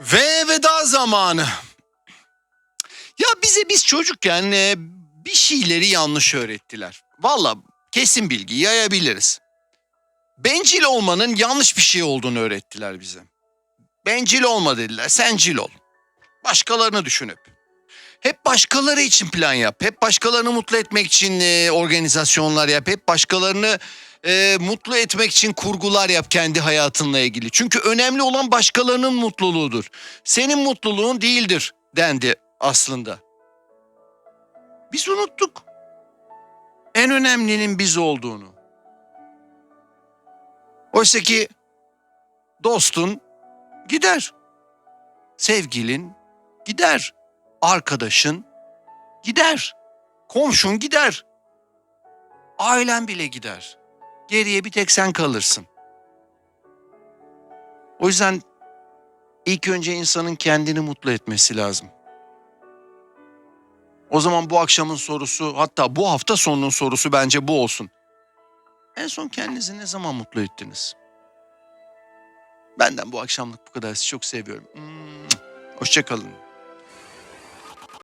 Ve veda zamanı. Ya bize biz çocukken e, bir şeyleri yanlış öğrettiler. Valla kesin bilgi yayabiliriz. Bencil olmanın yanlış bir şey olduğunu öğrettiler bize. Bencil olma dediler, sencil ol. Başkalarını düşün hep. Hep başkaları için plan yap. Hep başkalarını mutlu etmek için e, organizasyonlar yap. Hep başkalarını e, mutlu etmek için kurgular yap kendi hayatınla ilgili. Çünkü önemli olan başkalarının mutluluğudur. Senin mutluluğun değildir dendi aslında. Biz unuttuk. En önemlinin biz olduğunu. Oysa ki dostun gider. Sevgilin gider. Arkadaşın gider. Komşun gider. Ailen bile gider. Geriye bir tek sen kalırsın. O yüzden ilk önce insanın kendini mutlu etmesi lazım. O zaman bu akşamın sorusu hatta bu hafta sonunun sorusu bence bu olsun. En son kendinizi ne zaman mutlu ettiniz? Benden bu akşamlık bu kadar. Sizi çok seviyorum. Hoşçakalın.